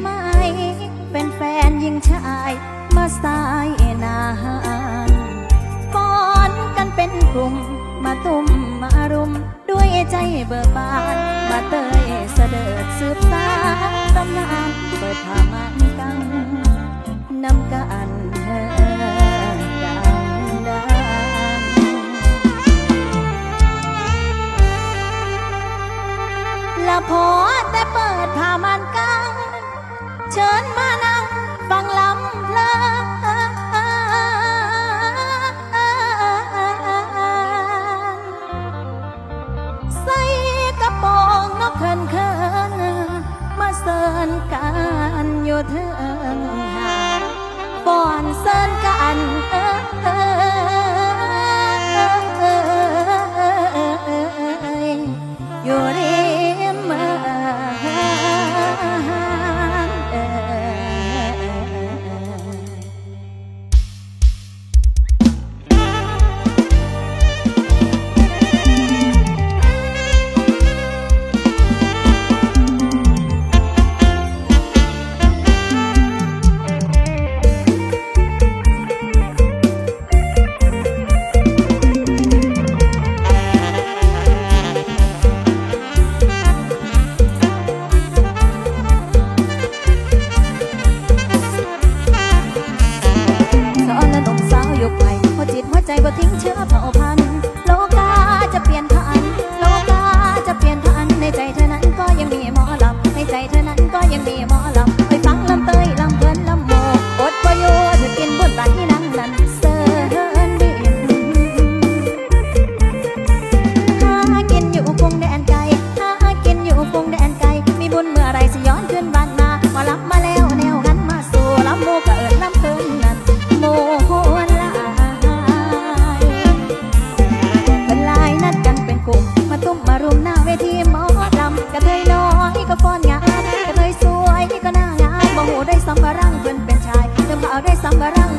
ไหมเป็นแฟนยิงชายมาสายนานป้อนกันเป็นกลุ่มมาตุ่มมารุม ด้วยใจเบิกบาน มาเตยเสดิดสืบสานตำนานเปิดผ้ามันกังนำกันเธอละพอแต่เปิดผ้ามันกัง 妈妈。 ได้สัมภาระ